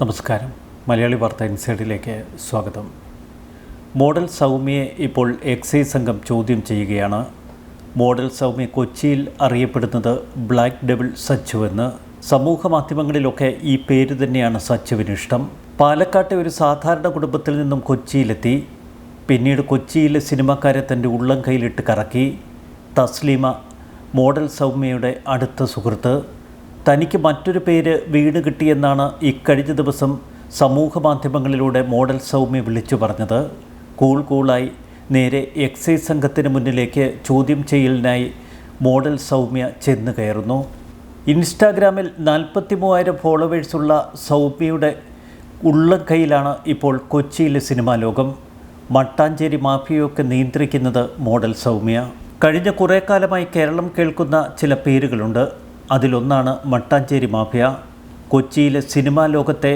നമസ്കാരം. മലയാളി വാർത്ത ഇൻസൈഡിലേക്ക് സ്വാഗതം. മോഡൽ സൗമ്യയെ ഇപ്പോൾ എക്സൈസ് സംഘം ചോദ്യം ചെയ്യുകയാണ്. മോഡൽ സൗമ്യ കൊച്ചിയിൽ അറിയപ്പെടുന്നത് ബ്ലാക്ക് ഡബിൾ സച്ചു എന്ന്. സമൂഹ മാധ്യമങ്ങളിലൊക്കെ ഈ പേര് തന്നെയാണ് സച്ചുവിന് ഇഷ്ടം. പാലക്കാട്ടെ ഒരു സാധാരണ കുടുംബത്തിൽ നിന്നും കൊച്ചിയിലെത്തി. പിന്നീട് കൊച്ചിയിലെ സിനിമാക്കാരെ തന്റെ ഉള്ളം കയ്യിലിട്ട് കറക്കി. തസ്ലീമ മോഡൽ സൗമ്യയുടെ അടുത്ത സുഹൃത്ത്. തനിക്ക് മറ്റൊരു പേര് വീട് കിട്ടിയെന്നാണ് ഇക്കഴിഞ്ഞ ദിവസം സമൂഹ മാധ്യമങ്ങളിലൂടെ മോഡൽ സൗമ്യ വിളിച്ചു പറഞ്ഞത്. കൂൾ കൂളായി നേരെ എക്സൈസ് സംഘത്തിന് മുന്നിലേക്ക് ചോദ്യം ചെയ്യലിനായി മോഡൽ സൗമ്യ ചെന്ന് കയറുന്നു. ഇൻസ്റ്റാഗ്രാമിൽ നാൽപ്പത്തി മൂവായിരം ഫോളോവേഴ്സുള്ള സൗമ്യയുടെ ഉള്ളം കയ്യിലാണ് ഇപ്പോൾ കൊച്ചിയിലെ സിനിമാ ലോകം. മട്ടാഞ്ചേരി മാഫിയൊക്കെ നിയന്ത്രിക്കുന്നത് മോഡൽ സൗമ്യ. കഴിഞ്ഞ കുറേ കാലമായി കേരളം കേൾക്കുന്ന ചില പേരുകളുണ്ട്. അതിലൊന്നാണ് മട്ടാഞ്ചേരി മാഫിയ. കൊച്ചിയിലെ സിനിമാ ലോകത്തെ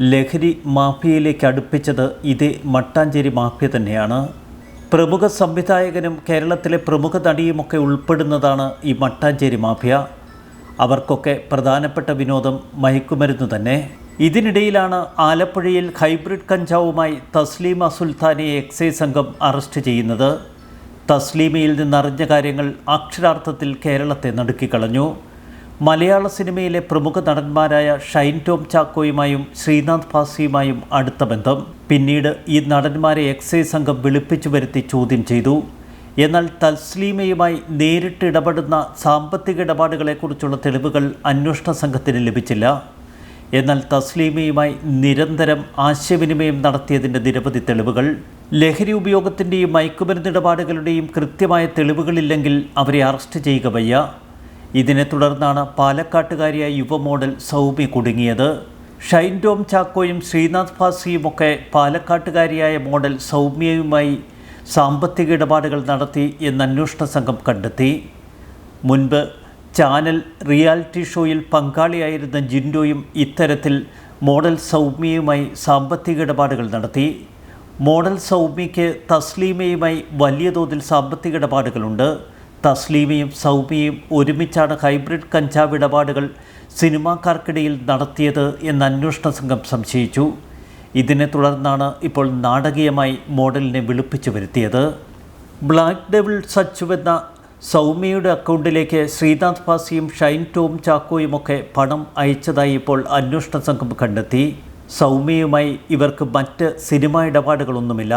ലഹരി മാഫിയയിലേക്ക് അടുപ്പിച്ചത് ഇതേ മട്ടാഞ്ചേരി മാഫിയ തന്നെയാണ്. പ്രമുഖ സംവിധായകനും കേരളത്തിലെ പ്രമുഖ നടിയുമൊക്കെ ഉൾപ്പെടുന്നതാണ് ഈ മട്ടാഞ്ചേരി മാഫിയ. അവർക്കൊക്കെ പ്രധാനപ്പെട്ട വിനോദം മയക്കുമരുന്ന് തന്നെ. ഇതിനിടയിലാണ് ആലപ്പുഴയിൽ ഹൈബ്രിഡ് കഞ്ചാവുമായി തസ്ലീമ സുൽത്താനിയെ എക്സൈസ് സംഘം അറസ്റ്റ് ചെയ്യുന്നത്. തസ്ലീമയിൽ നിന്നറിഞ്ഞ കാര്യങ്ങൾ അക്ഷരാർത്ഥത്തിൽ കേരളത്തെ നടുക്കിക്കളഞ്ഞു മലയാള സിനിമയിലെ പ്രമുഖ നടന്മാരായ ഷൈൻ ടോം ചാക്കോയുമായും ശ്രീനാഥ് ഭാസിയുമായും അടുത്ത ബന്ധം. പിന്നീട് ഈ നടന്മാരെ എക്സൈസ് സംഘം വിളിപ്പിച്ചു വരുത്തി ചോദ്യം ചെയ്തു. എന്നാൽ തസ്ലീമയുമായി നേരിട്ട് ഇടപെടുന്ന സാമ്പത്തിക ഇടപാടുകളെക്കുറിച്ചുള്ള തെളിവുകൾ അന്വേഷണ സംഘത്തിന് ലഭിച്ചില്ല. എന്നാൽ തസ്ലീമയുമായി നിരന്തരം ആശയവിനിമയം നടത്തിയതിന്റെ നിരവധി തെളിവുകൾ ലഹരി ഉപയോഗത്തിന്റെയും മയക്കുമരുന്ന് ഇടപാടുകളുടെയും കൃത്യമായ തെളിവുകളില്ലെങ്കിൽ അവരെ അറസ്റ്റ് ചെയ്യുക വയ്യ. ഇതിനെ തുടർന്നാണ് പാലക്കാട്ടുകാരിയായ യുവ മോഡൽ സൗമ്യ കുടുങ്ങിയത്. ഷൈൻ ടോം ചാക്കോയും ശ്രീനാഥ് ഭാസിയുമൊക്കെ പാലക്കാട്ടുകാരിയായ മോഡൽ സൗമ്യയുമായി സാമ്പത്തിക ഇടപാടുകൾ നടത്തി എന്ന് അന്വേഷണ സംഘം കണ്ടെത്തി. മുൻപ് ചാനൽ റിയാലിറ്റി ഷോയിൽ പങ്കാളിയായിരുന്ന ജിൻഡോയും ഇത്തരത്തിൽ മോഡൽ സൗമ്യയുമായി സാമ്പത്തിക ഇടപാടുകൾ നടത്തി. മോഡൽ സൗമ്യയ്ക്ക് തസ്ലീമയുമായി വലിയ തോതിൽ സാമ്പത്തിക ഇടപാടുകളുണ്ട്. തസ്ലീമയും സൗമ്യയും ഒരുമിച്ചാണ് ഹൈബ്രിഡ് കഞ്ചാവ് ഇടപാടുകൾ സിനിമാക്കാർക്കിടയിൽ നടത്തിയത് എന്ന് അന്വേഷണ സംഘം സംശയിച്ചു. ഇതിനെ തുടർന്നാണ് ഇപ്പോൾ നാടകീയമായി മോഡലിനെ വിളിപ്പിച്ചു വരുത്തിയത്. ബ്ലാക്ക് ഡെവിൾ സച്ചു എന്ന സൗമ്യയുടെ അക്കൗണ്ടിലേക്ക് ശ്രീനാഥ് ഭാസിയും ഷൈൻ ടോം ചാക്കോയുമൊക്കെ പണം അയച്ചതായി ഇപ്പോൾ അന്വേഷണ സംഘം കണ്ടെത്തി. സൗമ്യയുമായി ഇവർക്ക് മറ്റ് സിനിമ ഇടപാടുകളൊന്നുമില്ല.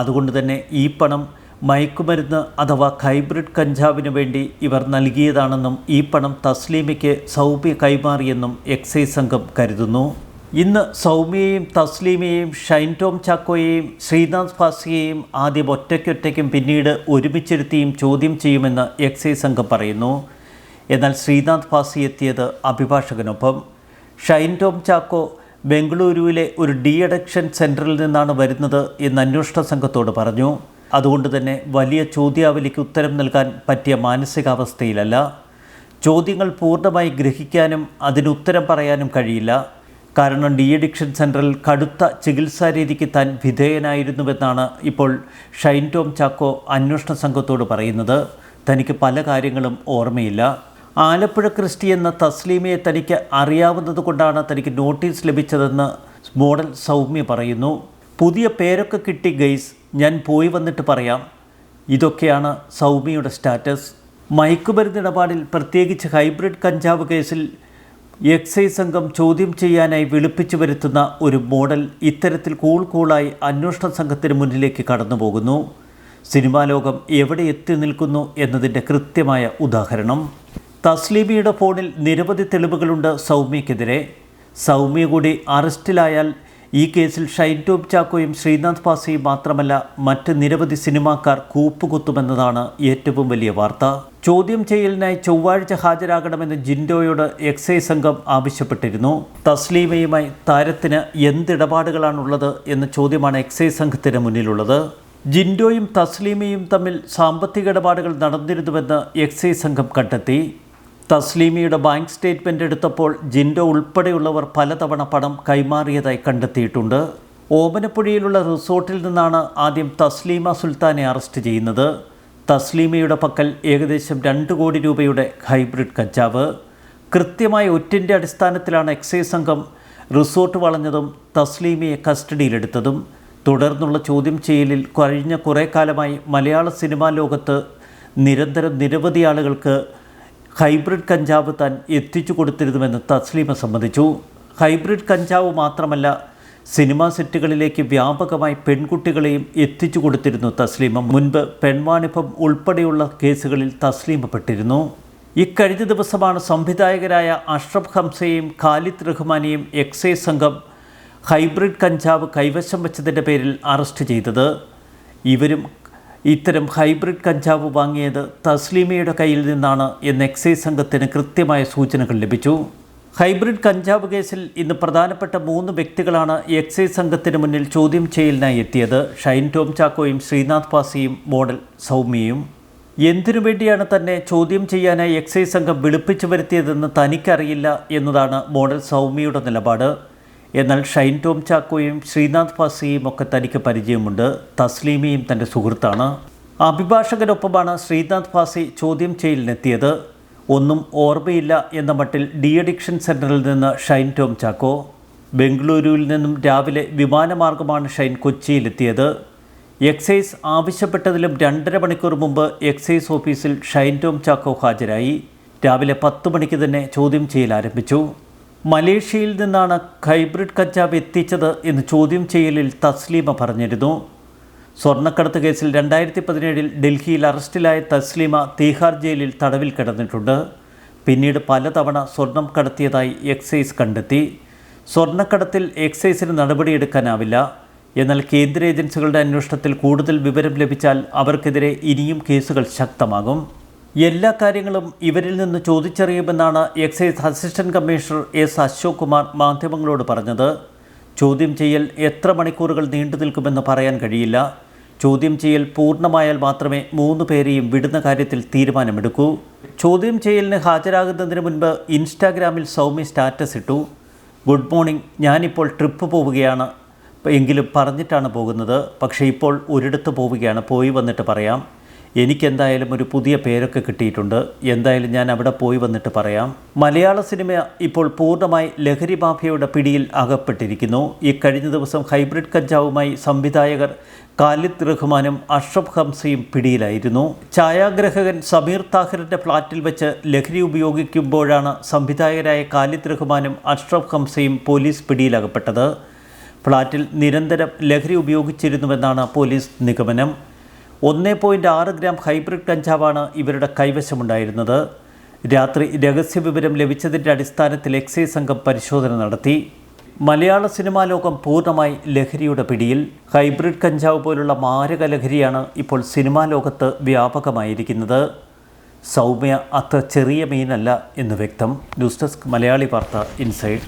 അതുകൊണ്ട് തന്നെ ഈ പണം മയക്കുമരുന്ന് അഥവാ ഹൈബ്രിഡ് കഞ്ചാവിന് വേണ്ടി ഇവർ നൽകിയതാണെന്നും ഈ പണം തസ്ലീമയ്ക്ക് സൗമ്യ കൈമാറിയെന്നും എക്സൈസ് സംഘം കരുതുന്നു. ഇന്ന് സൗമ്യയെയും തസ്ലീമയെയും ഷൈൻ ടോം ചാക്കോയെയും ശ്രീനാഥ് ഫാസിയെയും ആദ്യം ഒറ്റയ്ക്കൊറ്റയ്ക്കും പിന്നീട് ഒരുമിച്ചിരുത്തിയും ചോദ്യം ചെയ്യുമെന്ന് എക്സൈസ് സംഘം പറയുന്നു. എന്നാൽ ശ്രീനാഥ് ഫാസി എത്തിയത് അഭിഭാഷകനൊപ്പം. ഷൈൻ ടോം ചാക്കോ ബംഗളൂരുവിലെ ഒരു ഡി അഡക്ഷൻ സെന്ററിൽ നിന്നാണ് വരുന്നത് എന്ന് അന്വേഷണ സംഘത്തോട് പറഞ്ഞു. അതുകൊണ്ട് തന്നെ വലിയ ചോദ്യാവലിക്ക് ഉത്തരം നൽകാൻ പറ്റിയ മാനസികാവസ്ഥയിലല്ല. ചോദ്യങ്ങൾ പൂർണമായി ഗ്രഹിക്കാനും അതിന് ഉത്തരം പറയാനും കഴിയില്ല. കാരണം ഡി അഡിക്ഷൻ സെന്ററിൽ കടുത്ത ചികിത്സാ രീതിക്ക് താൻ വിധേയനായിരുന്നുവെന്നാണ് ഇപ്പോൾ ഷൈൻ ടോം ചാക്കോ അന്വേഷണ സംഘത്തോട് പറയുന്നത്. തനിക്ക് പല കാര്യങ്ങളും ഓർമ്മയില്ല. ആലപ്പുഴ ക്രിസ്റ്റി എന്ന തസ്ലീമയെ തനിക്ക് അറിയാവുന്നത് കൊണ്ടാണ് തനിക്ക് നോട്ടീസ് ലഭിച്ചതെന്ന് മോഡൽ സൗമ്യ പറയുന്നു. പുതിയ പേരൊക്കെ കിട്ടി ഗൈസ്. ഞാൻ പോയി വന്നിട്ട് പറയാം. ഇതൊക്കെയാണ് സൗമ്യയുടെ സ്റ്റാറ്റസ്. മയക്കുമരുന്ന് ഇടപാടിൽ പ്രത്യേകിച്ച് ഹൈബ്രിഡ് കഞ്ചാവ് കേസിൽ എക്സൈസ് സംഘം ചോദ്യം ചെയ്യാനായി വിളിപ്പിച്ചു വരുത്തുന്ന ഒരു മോഡൽ ഇത്തരത്തിൽ കൂൾ കൂളായി അന്വേഷണ സംഘത്തിന് മുന്നിലേക്ക് കടന്നു പോകുന്നു. സിനിമാ ലോകം എവിടെ എത്തി നിൽക്കുന്നു എന്നതിന്റെ കൃത്യമായ ഉദാഹരണം. തസ്ലീമിയുടെ ഫോണിൽ നിരവധി തെളിവുകളുണ്ട് സൗമ്യക്കെതിരെ സൗമ്യ കൂടി അറസ്റ്റിലായാൽ ഈ കേസിൽ ഷൈൻ ടോം ചാക്കോയും ശ്രീനാഥ് പാസയും മാത്രമല്ല മറ്റ് നിരവധി സിനിമാക്കാർ കൂപ്പുകുത്തുമെന്നതാണ് ഏറ്റവും വലിയ വാർത്ത. ചോദ്യം ചെയ്യലിനായി ചൊവ്വാഴ്ച ഹാജരാകണമെന്ന് ജിൻഡോയോട് എക്സൈസ് സംഘം ആവശ്യപ്പെട്ടിരുന്നു. തസ്ലീമയുമായി താരത്തിന് എന്തിടപാടുകളാണുള്ളത് എന്ന ചോദ്യമാണ് എക്സൈസ് സംഘത്തിന് മുന്നിലുള്ളത്. ജിൻഡോയും തസ്ലീമയും തമ്മിൽ സാമ്പത്തിക ഇടപാടുകൾ നടന്നിരുന്നുവെന്ന് എക്സൈസ് സംഘം കണ്ടെത്തി. തസ്ലീമിയുടെ ബാങ്ക് സ്റ്റേറ്റ്മെന്റ് എടുത്തപ്പോൾ ജിൻഡോ ഉൾപ്പെടെയുള്ളവർ പലതവണ പണം കൈമാറിയതായി കണ്ടെത്തിയിട്ടുണ്ട്. ഓമനപ്പുഴയിലുള്ള റിസോർട്ടിൽ നിന്നാണ് ആദ്യം തസ്ലീമ സുൽത്താനെ അറസ്റ്റ് ചെയ്യുന്നത്. തസ്ലീമയുടെ പക്കൽ ഏകദേശം രണ്ട് കോടി രൂപയുടെ ഹൈബ്രിഡ് കഞ്ചാവ്. കൃത്യമായ ഒറ്റിന്റെ അടിസ്ഥാനത്തിലാണ് എക്സൈസ് സംഘം റിസോർട്ട് വളഞ്ഞതും തസ്ലീമയെ കസ്റ്റഡിയിലെടുത്തതും. തുടർന്നുള്ള ചോദ്യം ചെയ്യലിൽ കഴിഞ്ഞ കുറേ കാലമായി മലയാള സിനിമാ ലോകത്ത് നിരന്തരം നിരവധി ആളുകൾക്ക് ഹൈബ്രിഡ് കഞ്ചാവ് താൻ എത്തിച്ചു കൊടുത്തിരുന്നുവെന്ന് തസ്ലീമ സമ്മതിച്ചു. ഹൈബ്രിഡ് കഞ്ചാവ് മാത്രമല്ല സിനിമാ സെറ്റുകളിലേക്ക് വ്യാപകമായി പെൺകുട്ടികളെയും എത്തിച്ചു കൊടുത്തിരുന്നു തസ്ലീമ. മുൻപ് പെൺവാണിഭം ഉൾപ്പെടെയുള്ള കേസുകളിൽ തസ്ലീമപ്പെട്ടിരുന്നു. ഇക്കഴിഞ്ഞ ദിവസമാണ് സംവിധായകരായ അഷ്റഫ് ഹംസയെയും ഖാലിദ് റഹ്മാനെയും എക്സൈസ് സംഘം ഹൈബ്രിഡ് കഞ്ചാവ് കൈവശം വെച്ചതിന്റെ പേരിൽ അറസ്റ്റ് ചെയ്തത്. ഇവരും ഇത്തരം ഹൈബ്രിഡ് കഞ്ചാവ് വാങ്ങിയത് തസ്ലീമയുടെ കയ്യിൽ നിന്നാണ് എന്ന് എക്സൈസ് സംഘത്തിന് കൃത്യമായ സൂചനകൾ ലഭിച്ചു. ഹൈബ്രിഡ് കഞ്ചാവ് കേസിൽ ഇന്ന് പ്രധാനപ്പെട്ട മൂന്ന് വ്യക്തികളാണ് എക്സൈസ് സംഘത്തിന് മുന്നിൽ ചോദ്യം ചെയ്യലിനായി എത്തിയത്. ഷൈൻ ടോം ചാക്കോയും ശ്രീനാഥ് പാസിയും മോഡൽ സൗമ്യയും. എന്തിനു വേണ്ടിയാണ് തന്നെ ചോദ്യം ചെയ്യാനായി എക്സൈസ് സംഘം വിളിപ്പിച്ചു വരുത്തിയതെന്ന് തനിക്കറിയില്ല എന്നതാണ് മോഡൽ സൗമ്യയുടെ നിലപാട്. എന്നാൽ ഷൈൻ ടോം ചാക്കോയും ശ്രീനാഥ് ഫാസിയും ഒക്കെ തനിക്ക് പരിചയമുണ്ട്. തസ്ലീമയും തന്റെ സുഹൃത്താണ്. അഭിഭാഷകനൊപ്പമാണ് ശ്രീനാഥ് ഫാസി ചോദ്യം ചെയ്യലിനെത്തിയത്. ഒന്നും ഓർമ്മയില്ല എന്ന മട്ടിൽ ഡി അഡിക്ഷൻ സെന്ററിൽ നിന്ന് ഷൈൻ ടോം ചാക്കോ. ബംഗളൂരുവിൽ നിന്നും രാവിലെ വിമാനമാർഗമാണ് ഷൈൻ കൊച്ചിയിലെത്തിയത്. എക്സൈസ് ആവശ്യപ്പെട്ടതിലും രണ്ടര മണിക്കൂർ മുമ്പ് എക്സൈസ് ഓഫീസിൽ ഷൈൻ ടോം ചാക്കോ ഹാജരായി. രാവിലെ പത്ത് മണിക്ക് തന്നെ ചോദ്യം ചെയ്യൽ ആരംഭിച്ചു. മലേഷ്യയിൽ നിന്നാണ് ഹൈബ്രിഡ് കഞ്ചാവ് എത്തിച്ചത് എന്ന് ചോദ്യം ചെയ്യലിൽ തസ്ലീമ പറഞ്ഞിരുന്നു. സ്വർണക്കടത്ത് കേസിൽ രണ്ടായിരത്തി പതിനേഴിൽ ഡൽഹിയിൽ അറസ്റ്റിലായ തസ്ലീമ തീഹാർ ജയിലിൽ തടവിൽ കിടന്നിട്ടുണ്ട്. പിന്നീട് പലതവണ സ്വർണം കടത്തിയതായി എക്സൈസ് കണ്ടെത്തി. സ്വർണക്കടത്തിൽ എക്സൈസിന് നടപടിയെടുക്കാനാവില്ല. എന്നാൽ കേന്ദ്ര ഏജൻസികളുടെ അന്വേഷണത്തിൽ കൂടുതൽ വിവരം ലഭിച്ചാൽ അവർക്കെതിരെ ഇനിയും കേസുകൾ ശക്തമാകും. എല്ലാ കാര്യങ്ങളും ഇവരിൽ നിന്ന് ചോദിച്ചറിയുമെന്നാണ് excise assistant commissioner S Ashok Kumar മാധ്യമങ്ങളോട് പറഞ്ഞത്. ചോദ്യം ചെയ്യൽ എത്ര മണിക്കൂറുകൾ നീണ്ടു നിൽക്കുമെന്ന് പറയാൻ കഴിയില്ല. ചോദ്യം ചെയ്യൽ പൂർണമായാൽ മാത്രമേ മൂന്ന് പേരെയും വിടുന്ന കാര്യത്തിൽ തീരുമാനമെടുക്കൂ. ചോദ്യം ചെയ്യലിന് ഹാജരാകുന്നതിന് മുൻപ് ഇൻസ്റ്റാഗ്രാമിൽ സൗമ്യ സ്റ്റാറ്റസ് ഇട്ടു. ഗുഡ് മോർണിംഗ് ഞാനിപ്പോൾ ട്രിപ്പ് പോവുകയാണ്. എങ്കിലും പറഞ്ഞിട്ടാണ് പോകുന്നത്. പക്ഷേ ഇപ്പോൾ ഒരിടത്ത് പോവുകയാണ്. പോയി വന്നിട്ട് പറയാം. എനിക്കെന്തായാലും ഒരു പുതിയ പേരൊക്കെ കിട്ടിയിട്ടുണ്ട്. എന്തായാലും ഞാൻ അവിടെ പോയി വന്നിട്ട് പറയാം. മലയാള സിനിമ ഇപ്പോൾ പൂർണമായി ലഹരി മാഫിയയുടെ പിടിയിൽ അകപ്പെട്ടിരിക്കുന്നു. ഈ കഴിഞ്ഞ ദിവസം ഹൈബ്രിഡ് കഞ്ചാവുമായി സംവിധായകർ ഖാലിദ് റഹ്മാനും അഷ്റഫ് ഹംസയും പിടിയിലായിരുന്നു. ഛായാഗ്രഹകൻ സമീർ താഹിറിന്റെ ഫ്ളാറ്റിൽ വെച്ച് ലഹരി ഉപയോഗിക്കുമ്പോഴാണ് സംവിധായകരായ ഖാലിദ് റഹ്മാനും അഷ്റഫ് ഹംസയും പോലീസ് പിടിയിലകപ്പെട്ടത്. ഫ്ളാറ്റിൽ നിരന്തരം ലഹരി ഉപയോഗിച്ചിരുന്നുവെന്നാണ് പോലീസ് നിഗമനം. ഒന്ന് പോയിന്റ് ആറ് ഗ്രാം ഹൈബ്രിഡ് കഞ്ചാവാണ് ഇവരുടെ കൈവശമുണ്ടായിരുന്നത്. രാത്രി രഹസ്യ വിവരം ലഭിച്ചതിന്റെ അടിസ്ഥാനത്തിൽ എക്സൈസ് സംഘം പരിശോധന നടത്തി. മലയാള സിനിമാ ലോകം പൂർണമായി ലഹരിയുടെ പിടിയിൽ. ഹൈബ്രിഡ് കഞ്ചാവ് പോലുള്ള മാരക ലഹരിയാണ് ഇപ്പോൾ സിനിമാ ലോകത്ത് വ്യാപകമായിരിക്കുന്നത്. സൗമ്യ അത്ര ചെറിയ മീനല്ല എന്ന് വ്യക്തം. ന്യൂസ് ഡെസ്ക് മലയാളി വാർത്ത ഇൻസൈഡ്.